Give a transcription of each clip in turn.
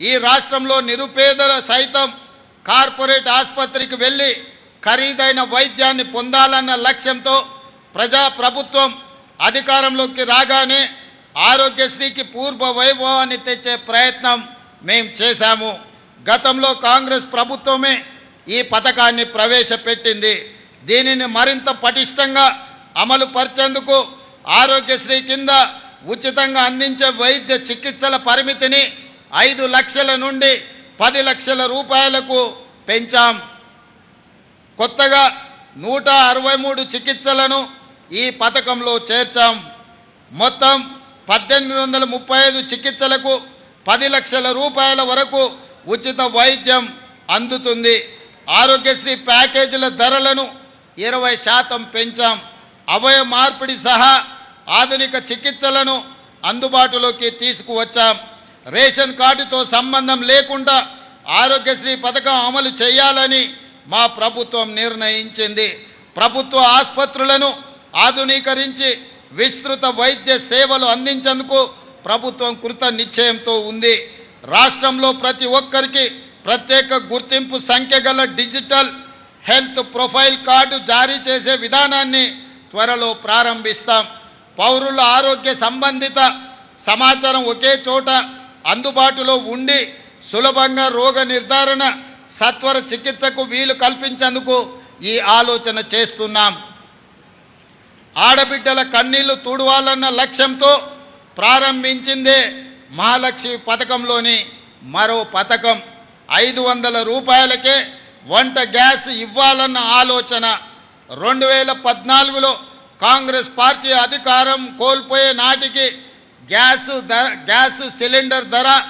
ఈ రాష్ట్రంలో నిరుపేదల సైతం కార్పొరేట్ ఆసుపత్రికి వెళ్ళి ఖరీదైన వైద్యాన్ని పొందాలన్న లక్ష్యంతో ప్రజా ప్రభుత్వం అధికారంలోకి రాగానే ఆరోగ్యశ్రీకి పూర్వ వైభవాన్ని తెచ్చే ప్రయత్నం మేము చేశాము. గతంలో కాంగ్రెస్ ప్రభుత్వమే ఈ పథకాన్ని ప్రవేశపెట్టింది. దీనిని మరింత పటిష్టంగా అమలు పరిచేందుకు ఆరోగ్యశ్రీ కింద ఉచితంగా అందించే వైద్య చికిత్సల పరిమితిని ఐదు లక్షల నుండి పది లక్షల రూపాయలకు పెంచాం. కొత్తగా నూట అరవై మూడు చికిత్సలను ఈ పథకంలో చేర్చాం. మొత్తం పద్దెనిమిది వందల ముప్పై ఐదు చికిత్సలకు పది లక్షల రూపాయల వరకు ఉచిత వైద్యం అందుతుంది. ఆరోగ్యశ్రీ ప్యాకేజీల ధరలను ఇరవై శాతం పెంచాం. అవయ మార్పిడి సహా ఆధునిక చికిత్సలను అందుబాటులోకి తీసుకువచ్చాం. రేషన్ కార్డుతో సంబంధం లేకుండా ఆరోగ్యశ్రీ పథకం అమలు చేయాలని మా ప్రభుత్వం నిర్ణయించింది. ప్రభుత్వ ఆసుపత్రులను ఆధునీకరించి విస్తృత వైద్య సేవలు అందించేందుకు ప్రభుత్వం కృత నిశ్చయంతో ఉంది. రాష్ట్రంలో ప్రతి ఒక్కరికి ప్రత్యేక గుర్తింపు సంఖ్య గల డిజిటల్ హెల్త్ ప్రొఫైల్ కార్డు జారీ చేసే విధానాన్ని త్వరలో ప్రారంభిస్తాం. పౌరుల ఆరోగ్య సంబంధిత సమాచారం ఒకే చోట అందుబాటులో ఉండి సులభంగా రోగ నిర్ధారణ సత్వర చికిత్సకు వీలు కల్పించేందుకు ఈ ఆలోచన చేస్తున్నాం. ఆడబిడ్డల కన్నీళ్ళు తుడవాలన్న లక్ష్యంతో ప్రారంభించిందే మహాలక్ష్మి పథకంలోని మరో పథకం. ఐదు వందల రూపాయలకే వంట గ్యాస్ ఇవ్వాలన్న ఆలోచన. రెండు వేల పద్నాలుగులో కాంగ్రెస్ పార్టీ అధికారం కోల్పోయే నాటికి గ్యాసు ధర గ్యాసు సిలిండర్ ధర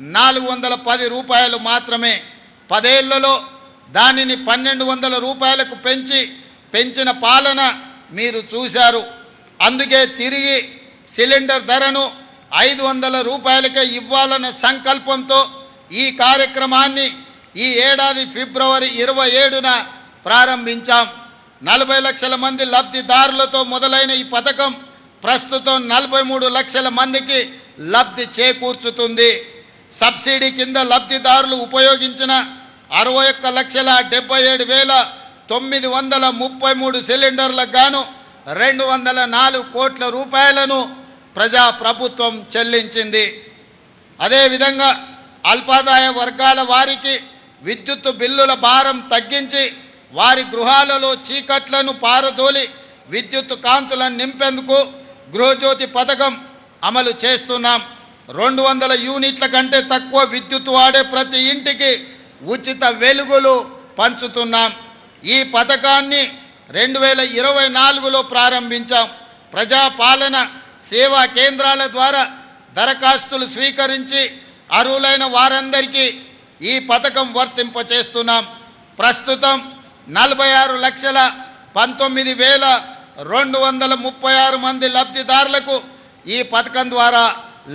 నాలుగు వందల పది రూపాయలు మాత్రమే. పదేళ్ళలో దానిని పన్నెండు వందల రూపాయలకు పెంచి పెంచిన పాలన మీరు చూశారు. అందుకే తిరిగి సిలిండర్ ధరను ఐదు వందల రూపాయలకే ఇవ్వాలన్న సంకల్పంతో ఈ కార్యక్రమాన్ని ఈ ఏడాది ఫిబ్రవరి ఇరవై ఏడున ప్రారంభించాం. నలభై లక్షల మంది లబ్ధిదారులతో మొదలైన ఈ పథకం ప్రస్తుతం నలభై మూడు లక్షల మందికి లబ్ధి చేకూర్చుతుంది. సబ్సిడీ కింద లబ్ధిదారులు ఉపయోగించిన అరవై ఒక్క లక్షల డెబ్బై ఏడు వేల తొమ్మిది వందల ముప్పై మూడు సిలిండర్లకు గాను రెండు వందల నాలుగు కోట్ల రూపాయలను ప్రజా ప్రభుత్వం చెల్లించింది. అదేవిధంగా అల్పాదాయ వర్గాల వారికి విద్యుత్ బిల్లుల భారం తగ్గించి వారి గృహాలలో చీకట్లను పారదోలి విద్యుత్ కాంతులను నింపేందుకు గృహజ్యోతి పథకం అమలు చేస్తున్నాం. రెండు వందల యూనిట్ల కంటే తక్కువ విద్యుత్ వాడే ప్రతి ఇంటికి ఉచిత వెలుగులు పంచుతున్నాం. ఈ పథకాన్ని రెండు వేల ఇరవై నాలుగులో ప్రారంభించాం. ప్రజాపాలన సేవా కేంద్రాల ద్వారా దరఖాస్తులు స్వీకరించి అర్హులైన వారందరికీ ఈ పథకం వర్తింపచేస్తున్నాం. ప్రస్తుతం నలభై ఆరు లక్షల పంతొమ్మిది వేల రెండు వందల ముప్పై ఆరు మంది లబ్ధిదారులకు ఈ పథకం ద్వారా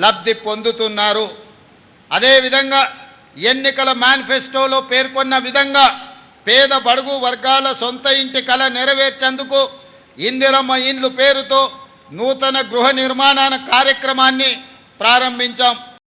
లబ్ధి పొందుతున్నారు. అదేవిధంగా ఎన్నికల మేనిఫెస్టోలో పేర్కొన్న విధంగా పేద బడుగు వర్గాల సొంత ఇంటి కళ నెరవేర్చేందుకు ఇందిరమ్మ ఇండ్లు పేరుతో నూతన గృహ నిర్మాణ కార్యక్రమాన్ని ప్రారంభించాం.